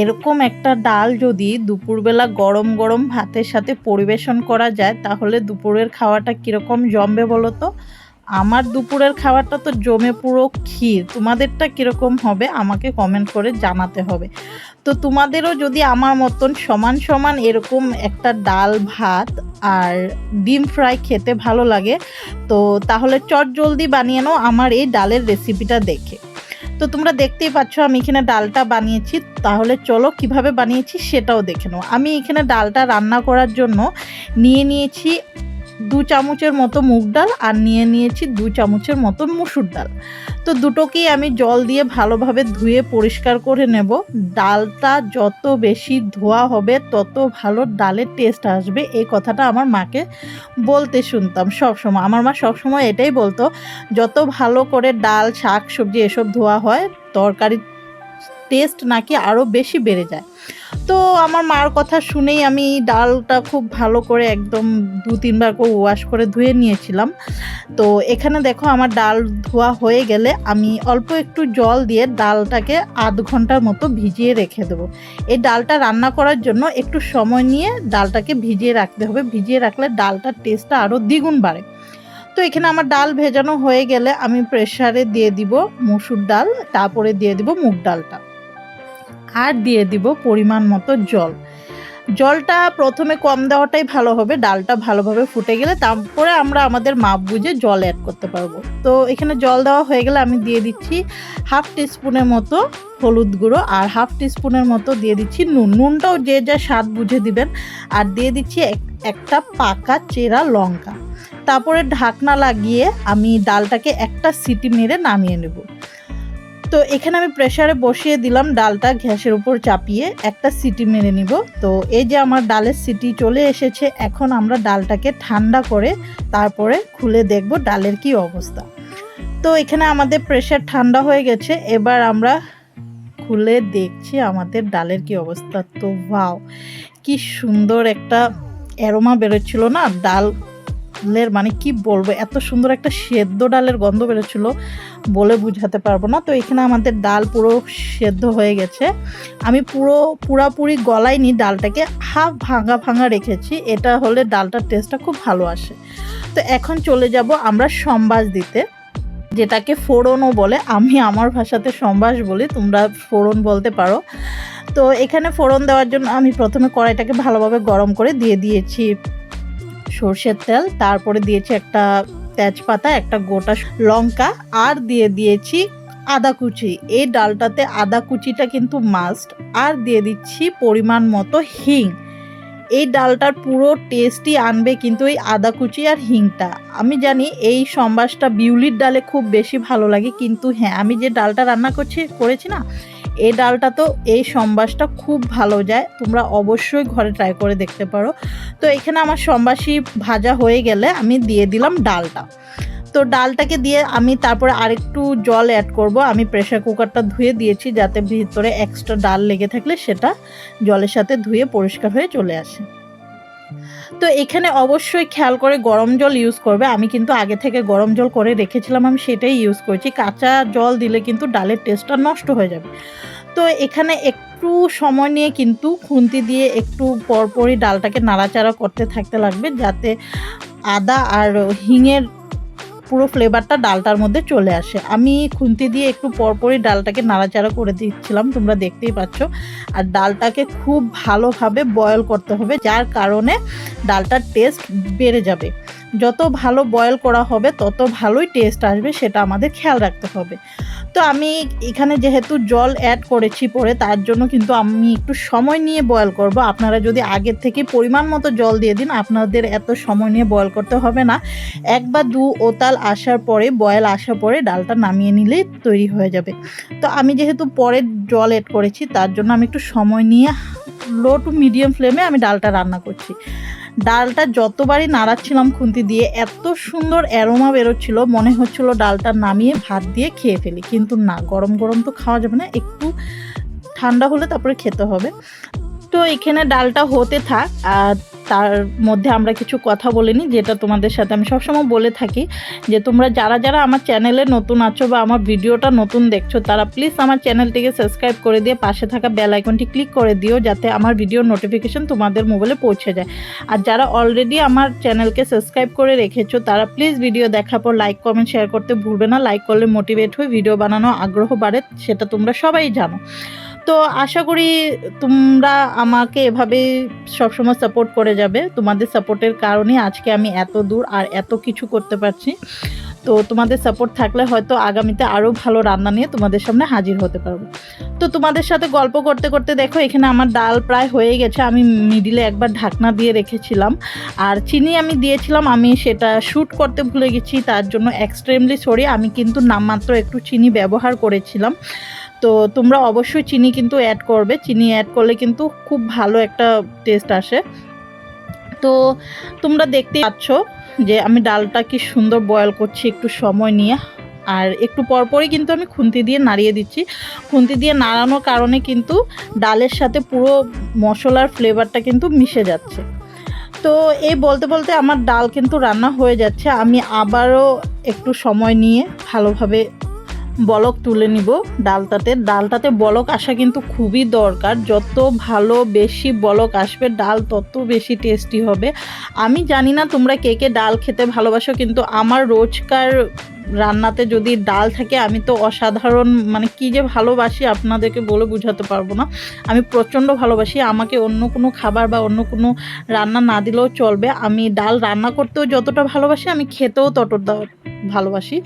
এরকম একটা ডাল যদি দুপুরবেলা গরম গরম ভাতের সাথে পরিবেশন করা যায়, তাহলে দুপুরের খাওয়াটা কীরকম জমবে বলো তো? আমার দুপুরের খাবারটা তো জমে পুরো ক্ষীর। তোমাদেরটা কীরকম হবে আমাকে কমেন্ট করে জানাতে হবে। তো তোমাদেরও যদি আমার মতন সমান সমান এরকম একটা ডাল, ভাত আর ডিম ফ্রাই খেতে ভালো লাগে, তো তাহলে চট জলদি বানিয়ে নাও আমার এই ডালের রেসিপিটা দেখে। তো তোমরা দেখতেই পাচ্ছ, আমি এখানে ডালটা বানিয়েছি। তাহলে চলো কীভাবে বানিয়েছি সেটাও দেখে নাও। আমি এখানে ডালটা রান্না করার জন্য নিয়ে নিয়েছি দু চামচের মতো মুগ ডাল আর নিয়ে নিয়েছি দু চামচের মতো মুসুর ডাল। তো দুটোকেই আমি জল দিয়ে ভালোভাবে ধুয়ে পরিষ্কার করে নেব। ডালটা যত বেশি ধোয়া হবে, তত ভালো ডালের টেস্ট আসবে। এই কথাটা আমার মাকে বলতে শুনতাম সব সময় আমার মা সবসময় এটাই বলতো, যত ভালো করে ডাল, শাক, সবজি এসব ধোয়া হয়, তরকারির টেস্ট নাকি আরও বেশি বেড়ে যায়। তো আমার মার কথা শুনেই আমি ডালটা খুব ভালো করে একদম দু তিনবার করে ওয়াশ করে ধুয়ে নিয়েছিলাম। তো এখানে দেখো আমার ডাল ধোয়া হয়ে গেলে আমি অল্প একটু জল দিয়ে ডালটাকে আধ ঘণ্টার মতো ভিজিয়ে রেখে দেবো। এই ডালটা রান্না করার জন্য একটু সময় নিয়ে ডালটাকে ভিজিয়ে রাখতে হবে। ভিজিয়ে রাখলে ডালটার টেস্টটা আরও দ্বিগুণ বাড়ে। তো এখানে আমার ডাল ভেজানো হয়ে গেলে আমি প্রেসারে দিয়ে দিব মসুর ডাল, তারপরে দিয়ে দিব মুগ ডালটা। আর দিয়ে দিব পরিমাণ মতো জল। জলটা প্রথমে কম দেওয়াটাই ভালো হবে, ডালটা ভালোভাবে ফুটে গেলে তারপরে আমরা আমাদের মাপ বুঝে জল অ্যাড করতে পারব। তো এখানে জল দেওয়া হয়ে গেলে আমি দিয়ে দিচ্ছি হাফ টিস্পুনের মতো হলুদ গুঁড়ো আর হাফ টিস্পুনের মতো দিয়ে দিচ্ছি নুন। নুনটাও যে যা স্বাদ বুঝে দিবেন। আর দিয়ে দিচ্ছি একটা পাকা চেরা লঙ্কা। তারপরে ঢাকনা লাগিয়ে আমি ডালটাকে একটা সিটি মেরে নামিয়ে নেব। তো এখানে আমি প্রেসারে বসিয়ে দিলাম ডালটা গ্যাসের উপর চাপিয়ে, একটা সিটি মেরে নিব। তো এই যে আমার ডালের সিটি চলে এসেছে, এখন আমরা ডালটাকে ঠান্ডা করে তারপরে খুলে দেখব ডালের কি অবস্থা। তো এখানে আমাদের প্রেশার ঠান্ডা হয়ে গেছে, এবার আমরা খুলে দেখছি আমাদের ডালের কি অবস্থা। তো ভাও কি সুন্দর একটা অ্যারোমা বেরোচ্ছিল না? ডাল ডালের মানে কি বলব, এত সুন্দর একটা সেদ্ধ ডালের গন্ধ বেরোচ্ছিল বলে বুঝাতে পারব না। তো এখানে আমাদের ডাল পুরো সেদ্ধ হয়ে গেছে। আমি পুরো পুরাপুরি গলাইনি ডালটাকে, হাফ ভাঙা ভাঙা রেখেছি। এটা হলে ডালটার টেস্টটা খুব ভালো আসে। তো এখন চলে যাব আমরা সম্বাস দিতে, যেটাকে ফোড়নও বলে। আমি আমার ভাষাতে সম্বাস বলি, তোমরা ফোড়ন বলতে পারো। তো এখানে ফোড়ন দেওয়ার জন্য আমি প্রথমে কড়াইটাকে ভালোভাবে গরম করে দিয়ে দিয়েছি সর্ষের তেল, তারপরে দিয়েছি একটা তেজপাতা, একটা গোটা লঙ্কা, আর দিয়ে দিয়েছি আদা কুচি। এই ডালটাতে আদা কুচিটা কিন্তু মাস্ট আর দিয়ে দিচ্ছি পরিমাণ মতো হিং। এই ডালটার পুরো টেস্টই আনবে কিন্তু এই আদা কুচি আর হিংটা। আমি জানি এই সম্বাসটা বিউলির ডালে খুব বেশি ভালো লাগে, কিন্তু হ্যাঁ আমি যে ডালটা রান্না করছি, করেছি না এই ডালটা তো এই সম্বাসটা খুব ভালো যায়। তোমরা অবশ্যই ঘরে ট্রাই করে দেখতে পারো। তো এখানে আমার সম্বাসী ভাজা হয়ে গেলে আমি দিয়ে দিলাম ডালটা। তো ডালটাকে দিয়ে আমি তারপরে আরেকটু জল অ্যাড করব। আমি প্রেশার কুকারটা ধুয়ে দিয়েছি যাতে ভিতরে এক্সট্রা ডাল লেগে থাকলে সেটা জলের সাথে ধুয়ে পরিষ্কার হয়ে চলে আসে। তো এখানে অবশ্যই খেয়াল করে গরম জল ইউজ করবে। আমি কিন্তু আগে থেকে গরম জল করে রেখেছিলাম, আমি সেটাই ইউজ করেছি। কাঁচা জল দিলে কিন্তু ডালের টেস্টটা নষ্ট হয়ে যাবে। তো এখানে একটু সময় নিয়ে কিন্তু খুন্তি দিয়ে একটু পরপরই ডালটাকে নাড়াচাড়া করতে থাকতে লাগবে, যাতে আদা আর হিঙের পুরো ফ্লেভারটা ডালটার মধ্যে চলে আসে। আমি খুন্তি দিয়ে একটু পরপরই ডালটাকে নাড়াচাড়া করে দিচ্ছিলাম, তোমরা দেখতেই পাচ্ছ। আর ডালটাকে খুব ভালোভাবে বয়ল করতে হবে, যার কারণে ডালটার টেস্ট বেড়ে যাবে। যত ভালো বয়ল করা হবে, তত ভালোই টেস্ট আসবে, সেটা আমাদের খেয়াল রাখতে হবে। তো আমি এখানে যেহেতু জল অ্যাড করেছি পরে, তার জন্য কিন্তু আমি একটু সময় নিয়ে বয়েল করব। আপনারা যদি আগের থেকে পরিমাণ মতো জল দিয়ে দিন, আপনাদের এত সময় নিয়ে বয়েল করতে হবে না। এক বা দু ওতাল আসার পরে বয়েল আসার পরে ডালটা নামিয়ে নিলেই তৈরি হয়ে যাবে। তো আমি যেহেতু পরে জল অ্যাড করেছি, তার জন্য আমি একটু সময় নিয়ে লো টু মিডিয়াম ফ্লেমে আমি ডালটা রান্না করছি। ডালটা যতবারই নাড়াচ্ছিলাম খুন্তি দিয়ে, এত সুন্দর অ্যারোমা বেরোচ্ছিল, মনে হচ্ছিল ডালটা নামিয়ে ভাত দিয়ে খেয়ে ফেলি। কিন্তু না, গরম গরম তো খাওয়া যাবে না, একটু ঠান্ডা হলে তারপরে খেতে হবে। তো এখানে ডালটা হতে থাক, আর তার মধ্যে আমরা কিছু কথা বলিনি যেটা তোমাদের সাথে আমি সবসময় বলে থাকি, যে তোমরা যারা যারা আমার চ্যানেলে নতুন আছো বা আমার ভিডিওটা নতুন দেখছ, তারা প্লিজ আমার চ্যানেলটিকে সাবস্ক্রাইব করে দিয়ে পাশে থাকা বেল আইকনটি ক্লিক করে দিও, যাতে আমার ভিডিওর নোটিফিকেশন তোমাদের মোবাইলে পৌঁছে যায়। আর যারা অলরেডি আমার চ্যানেলকে সাবস্ক্রাইব করে রেখেছো, তারা প্লিজ ভিডিও দেখার পর লাইক কমেন্ট শেয়ার করতে ভুলবে না। লাইক করলে মোটিভেট হয়ে ভিডিও বানানো আগ্রহ বাড়ে, সেটা তোমরা সবাই জানো। তো আশা করি তোমরা আমাকে এভাবে সবসময় সাপোর্ট করে যাবে। তোমাদের সাপোর্টের কারণে আজকে আমি এত দূর আর এত কিছু করতে পারছি। তো তোমাদের সাপোর্ট থাকলে হয়তো আগামীতে আরও ভালো রান্না নিয়ে তোমাদের সামনে হাজির হতে পারব। তো তোমাদের সাথে গল্প করতে করতে দেখো, এখানে আমার ডাল প্রায় হয়ে গেছে। আমি মিডিলে একবার ঢাকনা দিয়ে রেখেছিলাম। আর চিনি আমি দিয়েছিলাম, আমি সেটা শ্যুট করতে ভুলে গেছি। তার জন্য এক্সট্রিমলি সরি আমি কিন্তু নামমাত্র একটু চিনি ব্যবহার করেছিলাম। তো তোমরা অবশ্যই চিনি কিন্তু অ্যাড করবে। চিনি অ্যাড করলে কিন্তু খুব ভালো একটা টেস্ট আসে। তো তোমরা দেখতে পাচ্ছ যে আমি ডালটা কি সুন্দর বয়েল করছি একটু সময় নিয়ে। আর একটু পরপরই কিন্তু আমি খুন্তি দিয়ে নাড়িয়ে দিচ্ছি। খুন্তি দিয়ে নাড়ানোর কারণে কিন্তু ডালের সাথে পুরো মশলার ফ্লেভারটা কিন্তু মিশে যাচ্ছে। তো এই বলতে বলতে আমার ডাল কিন্তু রান্না হয়ে যাচ্ছে। আমি আবারও একটু সময় নিয়ে ভালোভাবে বলক তুলে নিব ডালটাতে। ডালটাতে বলক আসা কিন্তু খুবই দরকার। যত ভালো বেশি বলক আসবে, ডাল তত বেশি টেস্টি হবে। আমি জানি না তোমরা কে কে ডাল খেতে ভালোবাসো, কিন্তু আমার রোজকার রান্নাতে যদি ডাল থাকে, আমি তো অসাধারণ মানে কি যে ভালোবাসি আপনাদেরকে বলে বোঝাতে পারব না। আমি প্রচণ্ড ভালোবাসি, আমাকে অন্য কোনো খাবার বা অন্য কোনো রান্না না দিলেও চলবে। আমি ডাল রান্না করতেও যতটা ভালোবাসি, আমি খেতেও ততটা ভালোবাসি।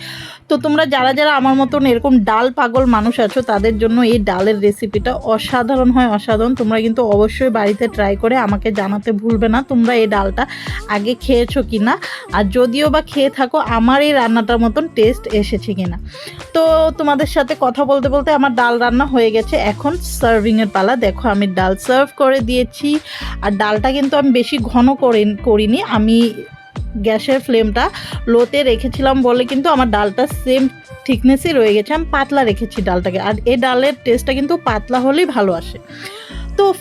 তো তোমরা যারা যারা আমার মতন এরকম ডাল পাগল মানুষ আছো, তাদের জন্য এই ডালের রেসিপিটা অসাধারণ হয়, অসাধারণ। তোমরা কিন্তু অবশ্যই বাড়িতে ট্রাই করে আমাকে জানাতে ভুলবে না তোমরা এই ডালটা আগে খেয়েছো কি না আর যদিও বা খেয়ে থাকো, আমার এই রান্নাটার মতন টেস্ট এসেছে কিনা। তো তোমাদের সাথে কথা বলতে বলতে আমার ডাল রান্না হয়ে গেছে। এখন সার্ভিংয়ের পালা। দেখো, আমি ডাল সার্ভ করে দিয়েছি। আর ডালটা কিন্তু আমি বেশি ঘন করে করিনি। আমি গ্যাসের ফ্লেমটা লোতে রেখেছিলাম বলে কিন্তু আমার ডালটা সেম থিকনেসই রয়ে গেছে। আমি পাতলা রেখেছি ডালটাকে। আর এই ডালের টেস্টটা কিন্তু পাতলা হলেই ভালো আসে।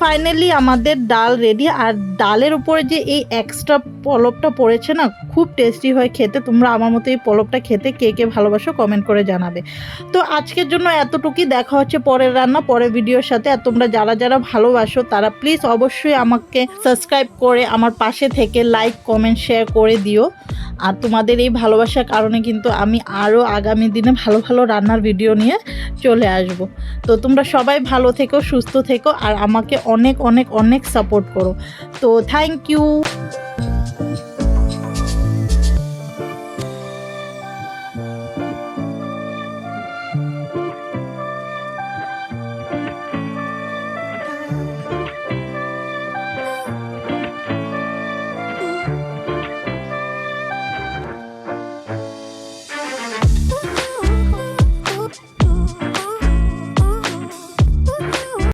ফাইনালি আমাদের ডাল রেডি আর ডালের উপরে যে এই এক্সট্রা পলপটা পড়েছে না, খুব টেস্টি হয় খেতে। তোমরা আমার মতো এই পলপটা খেতে কে কে ভালোবাসো কমেন্ট করে জানাবে। তো আজকের জন্য এতটুকুই, দেখা হচ্ছে পরের রান্না, পরের ভিডিওর সাথে। আর তোমরা যারা যারা ভালোবাসো, তারা প্লিজ অবশ্যই আমাকে সাবস্ক্রাইব করে আমার পাশে থেকে লাইক কমেন্ট শেয়ার করে দিও। আর তোমাদের এই ভালোবাসার কারণে কিন্তু আমি আরও আগামী দিনে ভালো ভালো রান্নার ভিডিও নিয়ে চলে আসব। তো তোমরা সবাই ভালো থেকো, সুস্থ থেকো, আর আমাকে অনেক অনেক অনেক সাপোর্ট করো। তো থ্যাংক ইউ